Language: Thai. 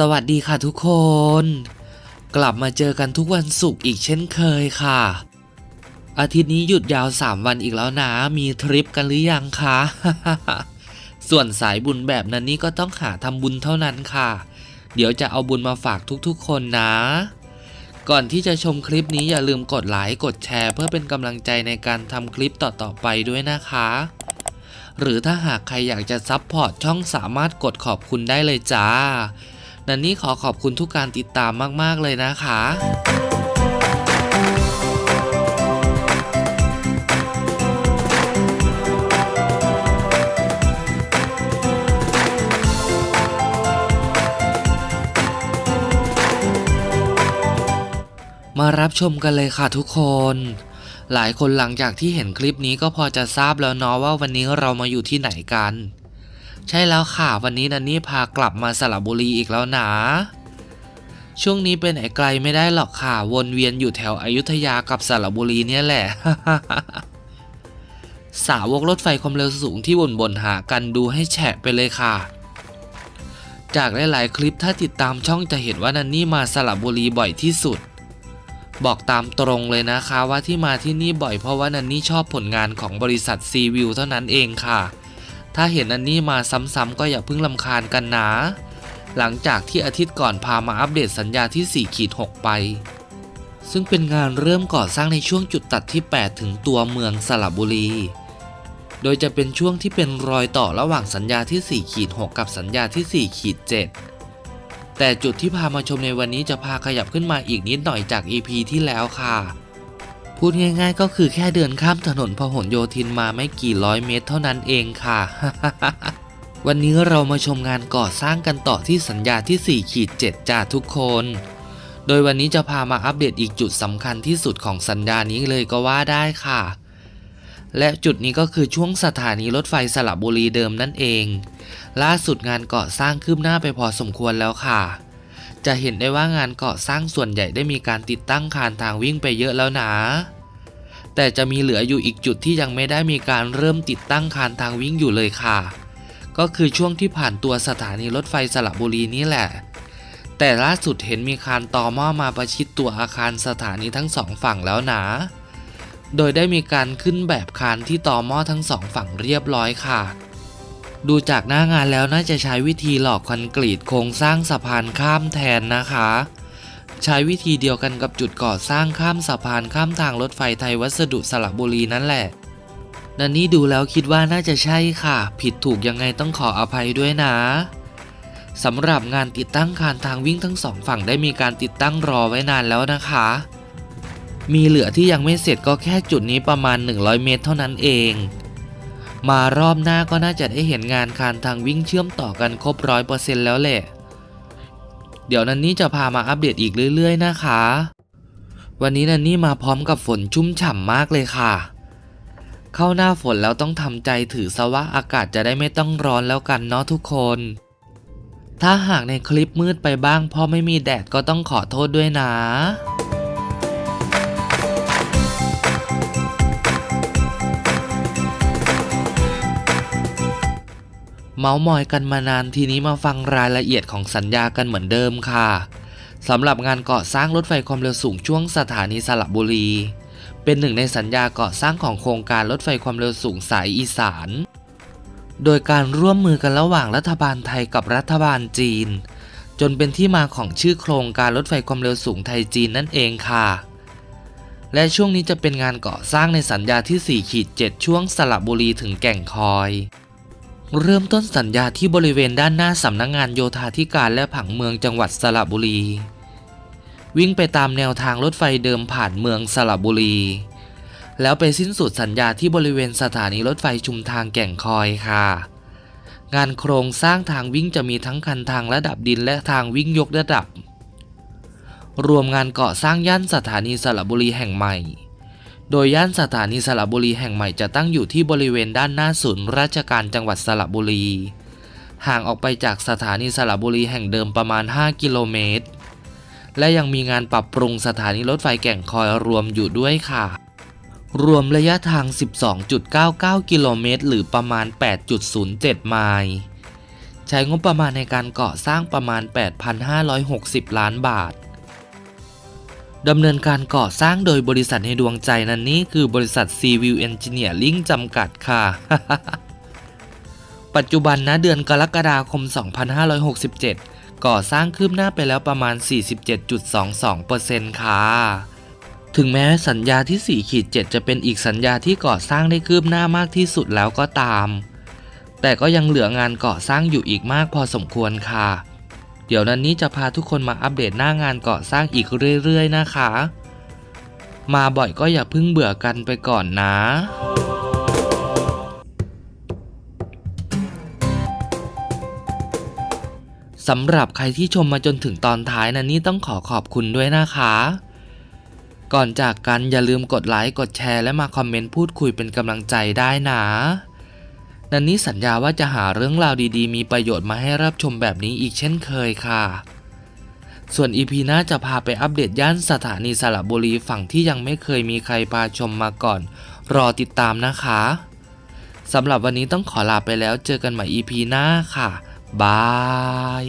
สวัสดีค่ะทุกคน กลับมาเจอกันทุกวันศุกร์อีกเช่นเคยค่ะ อาทิตย์นี้หยุดยาว 3 วันอีกแล้วนะ มีทริปกันหรือยังคะ ส่วนสายบุญแบบนั้นนี่ก็ต้องหาทำบุญเท่านั้นค่ะ เดี๋ยวจะเอาบุญมาฝากทุกๆคนนะ ก่อนที่จะชมคลิปนี้อย่าลืมกดไลค์กดแชร์ เพื่อเป็นกำลังใจในการทำคลิปต่อๆไปด้วยนะคะ หรือถ้าหากใครอยากจะซัพพอร์ตช่องสามารถกดขอบคุณได้เลยจ้า นันนี่ขอขอบคุณทุกการติดตามมาก ๆ เลยนะคะมารับชมกันเลยค่ะทุกคน หลายคนหลังจากที่เห็นคลิปนี้ก็พอจะทราบแล้วเนาะว่าวันนี้เรามาอยู่ที่ไหนกัน ใช่แล้วค่ะ วันนี้นันนี่พากลับมาสระบุรีอีกแล้วนะช่วงนี้เป็นไหนไกลไม่ได้หรอกค่ะ วนเวียนอยู่แถวอยุธยากับสระบุรีเนี่ยแหละ สาวกรถไฟความเร็วสูงที่บ่นบ่นหากันดูให้แฉะไปเลยค่ะ จากหลายๆคลิปถ้าติดตามช่องจะเห็นว่านันนี่มาสระบุรีบ่อยที่สุด บอกตามตรงเลยนะคะว่าที่มาที่นี่บ่อยเพราะว่านันนี่ชอบผลงานของบริษัทซีวิวเท่านั้นเองค่ะ ถ้าเห็นอันนี้มาซ้ำๆก็อย่าเพิ่งลำคาญกันนะ หลังจากที่อาทิตย์ก่อนพามาอัปเดตสัญญาที่ 4 ขีด 6 ไป ซึ่งเป็นงานเริ่มก่อสร้างในช่วงจุดตัดที่ 8 ถึงตัวเมืองสระบุรี โดยจะเป็นช่วงที่เป็นรอยต่อระหว่างสัญญาที่ 4 ขีด 6 กับสัญญาที่ 4 ขีด 7 แต่จุดที่พามาชมในวันนี้จะพาขยับขึ้นมาอีกนิดหน่อยจาก EP ที่แล้วค่ะ พูดง่ายๆก็คือแค่เดินข้ามถนนพหลโยธินมาไม่กี่ร้อยเมตรเท่านั้นเองค่ะ วันนี้เรามาชมงานก่อสร้างกันต่อที่สัญญาที่4ขีด7จ้าทุกคน โดยวันนี้จะพามาอัปเดตอีกจุดสำคัญที่สุดของสัญญานี้เลยก็ว่าได้ค่ะ และจุดนี้ก็คือช่วงสถานีรถไฟสระบุรีเดิมนั่นเอง ล่าสุดงานก่อสร้างคืบหน้าไปพอสมควรแล้วค่ะ จะเห็นได้ว่างานก่อสร้างส่วนใหญ่ได้มีการติดตั้งคานทางวิ่งไปเยอะแล้วนะ แต่จะมีเหลืออยู่อีกจุดที่ยังไม่ได้มีการเริ่มติดตั้งคานทางวิ่งอยู่เลยค่ะ ก็คือช่วงที่ผ่านตัวสถานีรถไฟสระบุรีนี่แหละ แต่ล่าสุดเห็นมีคานต่อหม้อมาประชิดตัวอาคารสถานีทั้งสองฝั่งแล้วนะโดยได้มีการขึ้นแบบคานที่ต่อหม้อทั้งสองฝั่งเรียบร้อยค่ะ ดูจากหน้างานแล้วน่าจะใช้วิธีหลอกคอนกรีตโครงสร้างสะพานข้ามแทนนะคะ ใช้วิธีเดียวกันกับจุดก่อสร้างข้ามสะพานข้ามทางรถไฟไทยวัสดุสระบุรีนั่นแหละนันนี่ดูแล้วคิดว่าน่าจะใช่ค่ะ ผิดถูกยังไงต้องขออภัยด้วยนะสำหรับงานติดตั้งคานทางวิ่งทั้งสองฝั่งได้มีการติดตั้งรอไว้นานแล้วนะคะ มีเหลือที่ยังไม่เสร็จก็แค่จุดนี้ประมาณ 100 เมตรเท่านั้นเอง มารอบหน้าก็น่าจะได้เห็นงานคานทางวิ่งเชื่อมต่อกันครบร้อยเปอร์เซ็นต์แล้วแหละ เดี๋ยวนันนี่จะพามาอัปเดตอีกเรื่อย ๆ นะคะ วันนี้นันนี่มาพร้อมกับฝนชุ่มฉ่ำมากเลยค่ะ เข้าหน้าฝนแล้วต้องทำใจถือซะว่าอากาศจะได้ไม่ต้องร้อนแล้วกันเนาะทุกคน ถ้าหากในคลิปมืดไปบ้างเพราะไม่มีแดดก็ต้องขอโทษด้วยนะ มาส์มอยกันมานานทีนี้มาฟังรายละเอียดของสัญญากันเหมือนเดิมค่ะสำหรับงานก่อสร้างรถไฟความเร็วสูงช่วงสถานีสระบุรี เป็นหนึ่งในสัญญาก่อสร้างของโครงการรถไฟความเร็วสูงสายอีสาน โดยการร่วมมือกันระหว่างรัฐบาลไทยกับรัฐบาลจีน จนเป็นที่มาของชื่อโครงการรถไฟความเร็วสูงไทยจีนนั่นเองค่ะและช่วงนี้จะเป็นงานก่อสร้างในสัญญาที่4ขีด7ช่วงสระบุรีถึงแก่งคอย เริ่มต้นสัญญาที่บริเวณด้านหน้าสำนักงงานโยธาธิการและผังเมืองจังหวัดสระบุรี วิ่งไปตามแนวทางรถไฟเดิมผ่านเมืองสระบุรี แล้วไปสิ้นสุดสัญญาที่บริเวณสถานีรถไฟชุมทางแก่งคอยค่ะ งานโครงสร้างทางวิ่งจะมีทั้งคันทางระดับดินและทางวิ่งยกระดับ รวมงานเก่อสร้างย่านสถานีสระบุรีแห่งใหม่ โดยย่านสถานีสระบุรีแห่งใหม่จะตั้งอยู่ที่บริเวณด้านหน้าศูนย์ราชการจังหวัดสระบุรี ห่างออกไปจากสถานีสระบุรีแห่งเดิมประมาณ 5 กิโลเมตร และยังมีงานปรับปรุงสถานีรถไฟแก่งคอยรวมอยู่ด้วยค่ะ รวมระยะทาง 12.99 กิโลเมตร หรือประมาณ 8.07 ไมล์ ใช้งบประมาณในการก่อสร้างประมาณ 8,560 ล้านบาท ดำเนินการก่อสร้างโดยบริษัทในดวงใจนั้นนี่คือบริษัท Civil Engineering จำกัดค่ะ ปัจจุบันนะเดือนกรกฎาคม 2567 ก่อสร้างคืบหน้าไปแล้วประมาณ 47.22%ค่ะ ถึงแม้สัญญาที่ 4 ขีด 7 จะเป็นอีกสัญญาที่ก่อสร้างได้คืบหน้ามากที่สุดแล้วก็ตาม แต่ก็ยังเหลืองานก่อสร้างอยู่อีกมากพอสมควรค่ะ เดี๋ยวนันนี้จะพาทุกคนมาอัปเดตหน้างานก่อสร้างอีกเรื่อยๆนะคะ มาบ่อยก็อย่าเพิ่งเบื่อกันไปก่อนนะสำหรับใครที่ชมมาจนถึงตอนท้ายนะนี่ต้องขอขอบคุณด้วยนะคะ ก่อนจากกันอย่าลืมกดไลค์กดแชร์และมาคอมเมนต์พูดคุยเป็นกำลังใจได้นะ นันนี้สัญญาว่าจะหาเรื่องราวดีๆ มีประโยชน์มาให้รับชมแบบนี้อีกเช่นเคยค่ะ ส่วนอีพีหน้าจะพาไปอัปเดตย่านสถานีสระบุรีฝั่งที่ยังไม่เคยมีใครพาชมมาก่อน รอติดตามนะคะสำหรับวันนี้ต้องขอลาไปแล้วเจอกันใหม่อีพีหน้าค่ะบาย